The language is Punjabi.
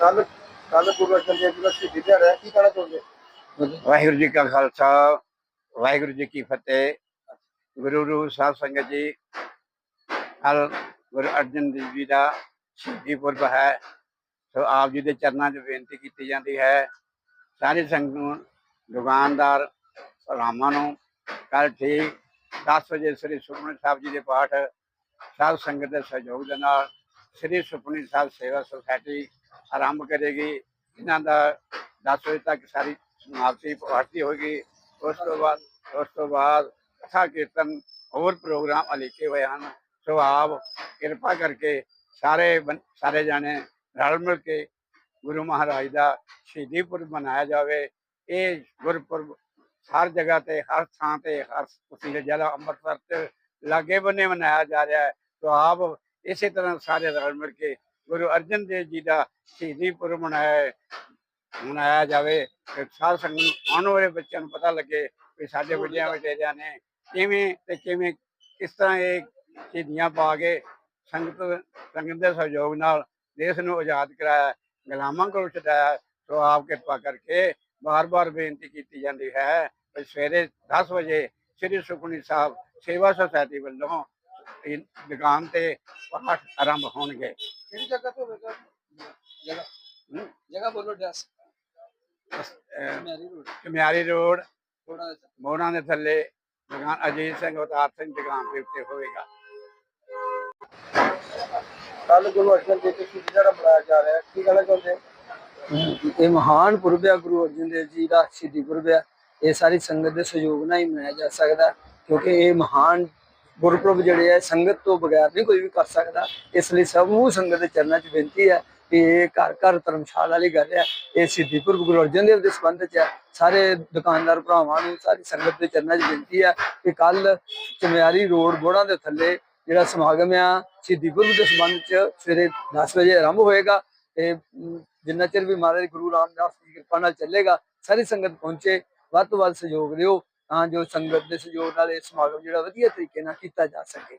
ਕੱਲ ਕੱਲ ਗੁਰੂ ਅਰਜਨ ਦੇਵ ਜੀ ਦਾ ਸ਼ਹੀਦੀ ਦਿਹਾੜਾ ਹੈ, ਕੀ ਕਹਿਣਾ ਚਾਹੁੰਦੇ ਵਾਹਿਗੁਰੂ ਜੀ ਕਾ ਖਾਲਸਾ, ਵਾਹਿਗੁਰੂ ਜੀ ਕੀ ਫਤਿਹ। ਗੁਰੂ ਰੂਪ ਸਾਹਿਬ ਸੰਗਤ ਜੀ ਕੱਲ ਗੁਰੂ ਅਰਜਨ ਦੇਵ ਜੀ ਦਾ ਸ਼ਹੀਦੀ ਪੁਰਬ ਹੈ। ਸੋ ਆਪ ਜੀ ਦੇ ਚਰਨਾਂ 'ਚ ਬੇਨਤੀ ਕੀਤੀ ਜਾਂਦੀ ਹੈ। ਸਾਰੀ ਸੰਗਤ ਨੂੰ, ਦੁਕਾਨਦਾਰ ਰਾਮਾਂ ਨੂੰ ਕੱਲ ਠੀਕ 10 ਵਜੇ ਸ੍ਰੀ ਸੁਖਮਨੀ ਸਾਹਿਬ ਜੀ ਦੇ ਪਾਠ ਸਾਧ ਸੰਗਤ ਦੇ ਸਹਿਯੋਗ ਦੇ ਨਾਲ ਸ੍ਰੀ ਸੁਖਮਨੀ ਸਾਹਿਬ ਸੇਵਾ ਸੁਸਾਇਟੀ ਆਰੰਭ ਕਰੇਗੀ। ਇਹਨਾਂ ਦਾ 10 ਵਜੇ ਤੱਕ ਸਾਰੀ ਸਮਾਪਤੀ ਪਾਰਟੀ ਹੋਏਗੀ। ਉਸ ਤੋਂ ਬਾਅਦ, ਉਸ ਤੋਂ ਬਾਅਦ ਕਥਾ ਕੀਰਤਨ ਹੋਰ ਪ੍ਰੋਗਰਾਮ ਅਲੀਕੇ ਹੋਏ ਹਨ। ਸੋ ਆਪ ਕਿਰਪਾ ਕਰਕੇ ਸਾਰੇ ਬੰ- ਸਾਰੇ ਜਾਣੇ ਰਲ ਮਿਲ ਕੇ ਗੁਰੂ ਮਹਾਰਾਜ ਦਾ ਸ਼ਹੀਦੀ ਪੁਰਬ ਮਨਾਇਆ ਜਾਵੇ। ਇਹ ਗੁਰਪੁਰਬ ਹਰ ਜਗ੍ਹਾ ਤੇ, ਹਰ ਥਾਂ ਤੇ, ਹਰ ਤੁਸੀਂ ਜ਼ਿਲ੍ਹਾ ਅੰਮ੍ਰਿਤਸਰ ਤੇ ਲਾਗੇ ਬੰਨੇ ਮਨਾਇਆ ਜਾ ਰਿਹਾ ਹੈ। ਸੋ ਆਪ ਇਸੇ ਤਰ੍ਹਾਂ ਸਾਰੇ ਰਲ ਮਿਲ ਕੇ ਗੁਰੂ ਅਰਜਨ ਦੇਵ ਜੀ ਦਾ ਸ਼ਹੀਦੀ ਪੁਰਬ ਮਨਾਇਆ ਮਨਾਇਆ ਜਾਵੇ ਸਾਧ ਸੰਗਤ ਨੂੰ ਆਉਣ ਵਾਲੇ ਬੱਚਿਆਂ ਨੂੰ ਪਤਾ ਲੱਗੇ ਵੀ ਸਾਡੇ ਵੱਡਿਆਂ ਵਡੇਰਿਆਂ ਨੇ ਕਿਵੇਂ ਤੇ ਕਿਵੇਂ ਕਿਸ ਤਰ੍ਹਾਂ ਇਹ ਸ਼ਹੀਦੀਆਂ ਪਾ ਕੇ ਸੰਗਤ ਸੰਗਤ ਦੇ ਸਹਿਯੋਗ ਨਾਲ ਦੇਸ਼ ਨੂੰ ਆਜ਼ਾਦ ਕਰਾਇਆ ਗੁਲਾਮਾਂ ਕੋਲ ਛਡਾਇਆ ਸੋ ਆਪ ਕਿਰਪਾ ਕਰਕੇ ਬਾਰ-ਬਾਰ ਬੇਨਤੀ ਕੀਤੀ ਜਾਂਦੀ ਹੈ ਕਿ ਸਵੇਰੇ 10 ਵਜੇ ਸ੍ਰੀ ਸੁਖਮਨੀ ਸਾਹਿਬ ਸੇਵਾ ਸੁਸਾਇਟੀ ਵੱਲੋਂ ਇਹ ਦੁਕਾਨ ਤੇ ਪਾਠ ਆਰੰਭ ਹੋਣਗੇ। ਕਿਹੜੀ ਜਗ੍ਹਾ ਤੇ ਹੋਵੇਗਾ। ਜਗ੍ਹਾ ਹਮ, ਜਗ੍ਹਾ ਬੋਲੋ ਡਰੈਸ ਅਹ, ਮੈਰੀ ਰੋਡ। ਕਮਿਆਰੀ ਰੋਡ ਦੇ ਥੱਲੇ। ਦੁਕਾਨ ਅਜੀਤ ਸਿੰਘ ਅਵਤਾਰ ਸਿੰਘ ਦੁਕਾਨ ਦੇ ਉੱਤੇ ਹੋਵੇਗਾ। ਕੱਲ ਗੁਰੂ ਅਰਜਨ ਦੇਵ ਜੀ ਦਾ ਦਿਹਾੜਾ ਮਨਾਇਆ ਜਾ ਰਿਹਾ ਹੈ ਕੀ ਕਹਿਣਾ ਚਾਹੁੰਦੇ? ਇਹ ਮਹਾਨ ਪੁਰਬ ਹੈ ਗੁਰੂ ਅਰਜਨ ਦੇਵ ਜੀ ਦਾ ਸ਼ਹੀਦੀ ਪੁਰਬ ਹੈ ਇਹ ਸਾਰੀ ਸੰਗਤ ਦੇ ਸਹਿਯੋਗ ਨਾਲ ਹੀ ਮਨਾਇਆ ਜਾ ਸਕਦਾ ਕਿਉਂਕਿ ਇਹ ਮਹਾਨ ਗੁਰਪੁਰਬ ਜਿਹੜੇ ਹੈ ਸੰਗਤ ਤੋਂ ਬਗੈਰ ਨਹੀਂ ਕੋਈ ਵੀ ਕਰ ਸਕਦਾ। ਇਸ ਲਈ ਸਭ ਨੂੰ ਸੰਗਤ ਦੇ ਚਰਨਾਂ 'ਚ ਬੇਨਤੀ ਹੈ ਕਿ ਇਹ ਘਰ ਘਰ ਧਰਮਸ਼ਾਲਾ ਵਾਲੀ ਗੱਲ ਹੈ। ਇਹ ਸ਼ਹੀਦੀ ਗੁਰੂ ਅਰਜਨ ਦੇਵ ਦੇ ਸੰਬੰਧ 'ਚ ਹੈ। ਸਾਰੇ ਦੁਕਾਨਦਾਰ ਭਰਾਵਾਂ ਨੂੰ ਸਾਰੀ ਸੰਗਤ ਦੇ ਚਰਨਾਂ 'ਚ ਬੇਨਤੀ ਹੈ ਕਿ ਕੱਲ ਚਮਿਆਰੀ ਰੋਡ ਬੋੜਾਂ ਦੇ ਥੱਲੇ ਜਿਹੜਾ ਸਮਾਗਮ ਆ ਸ਼ਹੀਦੀ ਦੇ ਸੰਬੰਧ 'ਚ ਸਵੇਰੇ 10 ਵਜੇ ਆਰੰਭ ਹੋਏਗਾ। ਤੇ ਜਿੰਨਾ ਚਿਰ ਵੀ ਮਹਾਰਾਜ ਗੁਰੂ ਰਾਮਦਾਸ ਜੀ ਦੀ ਕਿਰਪਾ ਨਾਲ ਚੱਲੇਗਾ, ਸਾਰੀ ਸੰਗਤ ਪਹੁੰਚੇ। ਵੱਧ ਤੋਂ ਵੱਧ ਸਹਿਯੋਗ ਦਿਓ। ਤਾਂ ਜੋ ਸੰਗਤ ਦੇ ਸਹਿਯੋਗ ਨਾਲ ਇਹ ਸਮਾਗਮ ਜਿਹੜਾ ਵਧੀਆ ਤਰੀਕੇ ਨਾਲ ਕੀਤਾ ਜਾ ਸਕੇ।